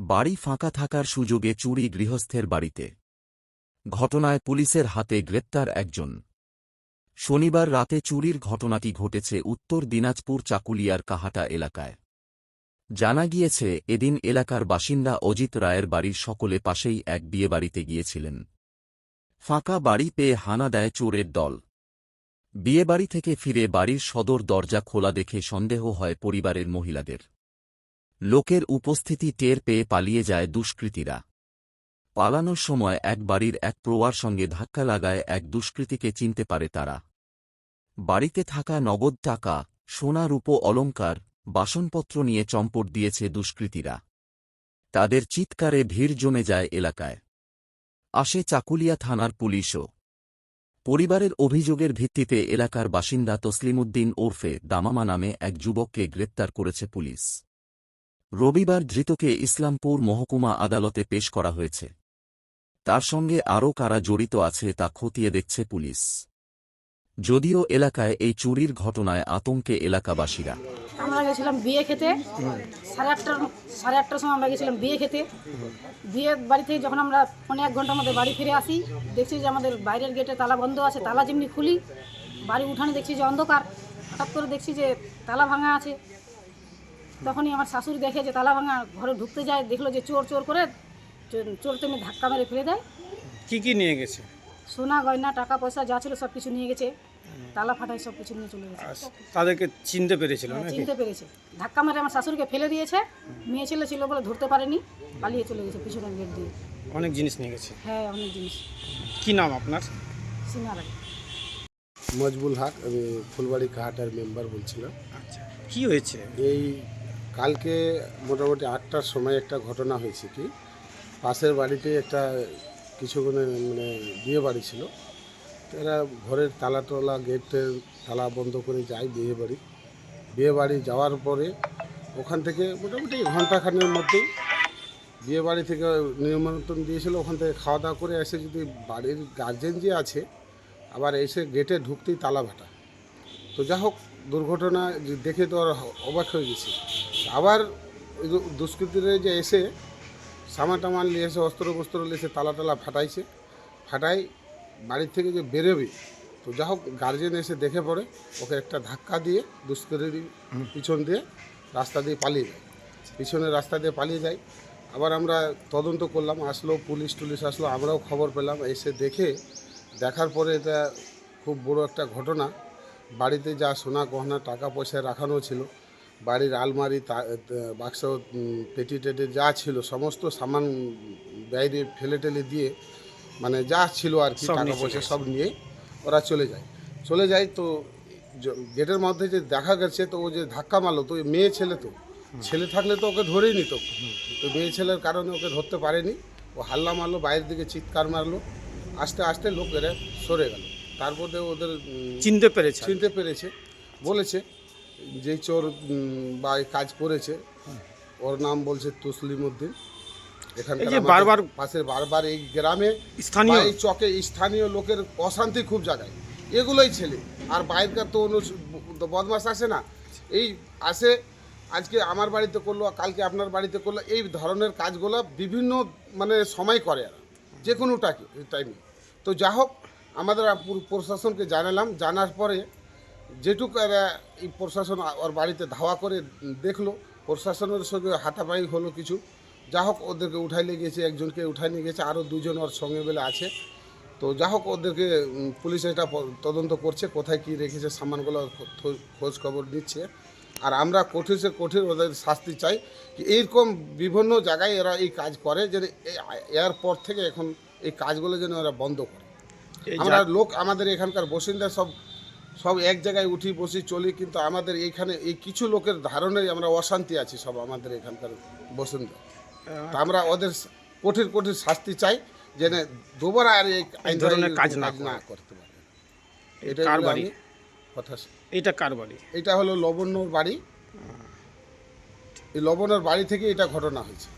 বাড়ি ফাঁকা থাকার সুযোগে চুরি গৃহস্থের বাড়িতে। ঘটনায় পুলিশের হাতে গ্রেপ্তার একজন। শনিবার রাতে চুরির ঘটনাটি ঘটেছে উত্তর দিনাজপুর চাকুলিয়ার কাহাটা এলাকায়। জানা গিয়েছে, এদিন এলাকার বাসিন্দা অজিত রায়ের বাড়ির সকলে পাশেই এক বিয়েবাড়িতে গিয়েছিলেন। ফাঁকা বাড়ি পেয়ে হানা দেয় চোরের দল। বিয়েবাড়ি থেকে ফিরে বাড়ির সদর দরজা খোলা দেখে সন্দেহ হয় পরিবারের মহিলাদের। লোকের উপস্থিতি টের পেয়ে পালিয়ে যায় দুষ্কৃতীরা। পালানোর সময় এক বাড়ির এক প্রোয়ার সঙ্গে ধাক্কা লাগায় এক দুষ্কৃতীকে চিনতে পারে তারা। বাড়িতে থাকা নগদ টাকা, সোনা রূপ অলঙ্কার বাসনপত্র নিয়ে চম্পট দিয়েছে দুষ্কৃতীরা। তাদের চিৎকারে ভিড় জমে যায় এলাকায়। আসে চাকুলিয়া থানার পুলিশও। পরিবারের অভিযোগের ভিত্তিতে এলাকার বাসিন্দা তসলিমুদ্দিন ওরফে দামামা নামে এক যুবককে গ্রেপ্তার করেছে পুলিশ। রবিবার ধৃতকে ইসলামপুর মহকুমা আদালতে পেশ করা হয়েছে। তার সঙ্গে আরও কারা জড়িত আছে তা খতিয়ে দেখছে পুলিশ। যদিও এলাকায় এই চুরির ঘটনায় আতঙ্কে এলাকাবাসীরা। আমরা গেছিলাম বিয়ে খেতে। সাড়ে আটটার সাড়ে আটটার সময় আমরা গেছিলাম বিয়ে খেতে। বিয়ে বাড়ি থেকে যখন আমরা পনেরো এক ঘণ্টার মধ্যে বাড়ি ফিরে আসি, দেখছি যে আমাদের বাইরের গেটে তালা বন্ধ আছে, তালা যেমনি খুলি, বাড়ি উঠানে দেখছি যে অন্ধকার। হঠাৎ করে দেখছি যে তালা ভাঙা আছে। তখনই আমার শাশুড়ি দেখে যে তালা ভাঙা ঘরে ঢুকতে যায় দেখল যে চোর চোর করে চোর- চোর তেমনি ধাক্কা মেরে ফেলে দেয়। কি কি নিয়ে গেছে? সোনা গয়না টাকা পয়সা যা ছিল সব কিছু নিয়ে গেছে। তালা ফাটাই সব কিছু নিয়ে চলে গেছে। তাদেরকে চিনতে পেরেছিল হ্যাঁ, চিনতে পেরেছে। ধাক্কা মেরে আমার শাশুড়িকে ফেলে দিয়েছে। মেয়ে ছেলে ছিল বলে ধরতে পারেনি পালিয়ে চলে গেছে পিছনের গেট দিয়ে। অনেক জিনিস নিয়ে গেছে। হ্যাঁ অনেক জিনিস। কি নাম আপনার? সিনারা মজবুল হক আমি ফুলবাড়ি কাহাটার মেম্বার বলছিলাম। আচ্ছা কি হয়েছে? এই কালকে মোটামুটি আটটার সময় একটা ঘটনা হয়েছে কি, পাশের বাড়িতে একটা কিছুক্ষণে মানে বিয়ে বাড়ি ছিল। এরা ঘরের তালা টলা গেটের তালা বন্ধ করে যায় বিয়ে বাড়ি। বিয়ে বাড়ি যাওয়ার পরে ওখান থেকে মোটামুটি ঘন্টাখানের মধ্যেই বিয়ে বাড়ি থেকে নিমন্ত্রণ দিয়েছিল। ওখান থেকে খাওয়া দাওয়া করে এসে যদি বাড়ির গার্জেন যে আছে, আবার এসে গেটে ঢুকতেই তালা ভাটা তো যা হোক দুর্ঘটনা দেখে তো আর অবাক হয়ে গেছি। আবার দুষ্কৃতীরা যে এসে সামান টামান নিয়ে এসে অস্ত্র বস্ত্র নিয়ে এসে তালা টালা ফাটাইছে, ফাটাই বাড়ির থেকে যে বেরোবে, তো যা হোক গার্জেন এসে দেখে পড়ে, ওকে একটা ধাক্কা দিয়ে দুষ্কৃতী পিছন দিয়ে রাস্তা দিয়ে পালিয়ে যায়। পিছনের রাস্তা দিয়ে পালিয়ে যায়। আবার আমরা তদন্ত করলাম, আসলো পুলিশ টুলিশ আসলো, আমরাও খবর পেলাম, এসে দেখে দেখার পরে এটা খুব বড় একটা ঘটনা। বাড়িতে যা সোনা গহনা টাকা পয়সা রাখানো ছিল বাড়ির আলমারি বাক্স পেটি টেটি যা ছিল সমস্ত সামান বাইরে ফেলে টেলে দিয়ে মানে যা ছিল আর কি টাকা পয়সা সব নিয়ে ওরা চলে যায়। চলে যায় তো গেটের মধ্যে যে দেখা গেছে তো ও যে ধাক্কা মারলো তো ওই মেয়ে ছেলে তো। ছেলে থাকলে তো ওকে ধরেই নিত। তো মেয়ে ছেলের কারণে ওকে ধরতে পারেনি। ও হাল্লা মারলো বাইরের দিকে চিৎকার মারলো। আস্তে আস্তে লোক এরা সরে গেল। তারপরে ওদের চিনতে পেরেছে চিনতে পেরেছে। বলেছে যেই চোর বা কাজ করেছে ওর নাম বলছে তসলিম উদ্দিন। এখানকার বারবার- পাশের বারবার এই গ্রামে স্থানীয় এই চকে স্থানীয় লোকের অশান্তি খুব জায়গায় এগুলোই ছেলে। আর বাইরেকার তো অন্য বদমাস আসে না। এই আসে আজকে আমার বাড়িতে করল কালকে আপনার বাড়িতে করল এই ধরনের কাজগুলো বিভিন্ন মানে সময় করে আর যে কোনো টাইমে। তো যা হোক আমাদের প্রশাসনকে জানালাম। জানার পরে যেটুকু এরা এই প্রশাসন ওর বাড়িতে ধাওয়া করে দেখল প্রশাসনের সঙ্গে হাতাপাই হলো কিছু। যা হোক ওদেরকে উঠাই নিয়ে গেছে একজনকে উঠাই নিয়ে গেছে আরও দুজন ওর সঙ্গে বেলে আছে। তো যা হোক ওদেরকে পুলিশ এটা তদন্ত করছে কোথায় কি রেখেছে সামানগুলো খোঁজ খবর দিচ্ছে আর আমরা কঠিন সে কঠিন ওদের শাস্তি চাই কি এইরকম বিভিন্ন জায়গায় এরা এই কাজ করে যে এর পর থেকে এখন এই কাজগুলো যেন এরা বন্ধ করে। আমরা লোক আমাদের এখানকার বাসিন্দা সব সব এক জায়গায় উঠি বসি চলি কিন্তু আমাদের এইখানে এই কিছু লোকের ধারণায় আমরা অশান্তি আছি সব আমাদের এখানকার বসন্ত আমরা ওদের কঠিন কঠিন শাস্তি চাই যেন দুবার আর এই ধরনের কাজ না করতে পারে। এটাই কার বাড়ি? কথা এটা কার বাড়ি? এটা হলো লবণ্যর বাড়ি। এই লবণের বাড়ি থেকে এটা ঘটনা হয়েছে।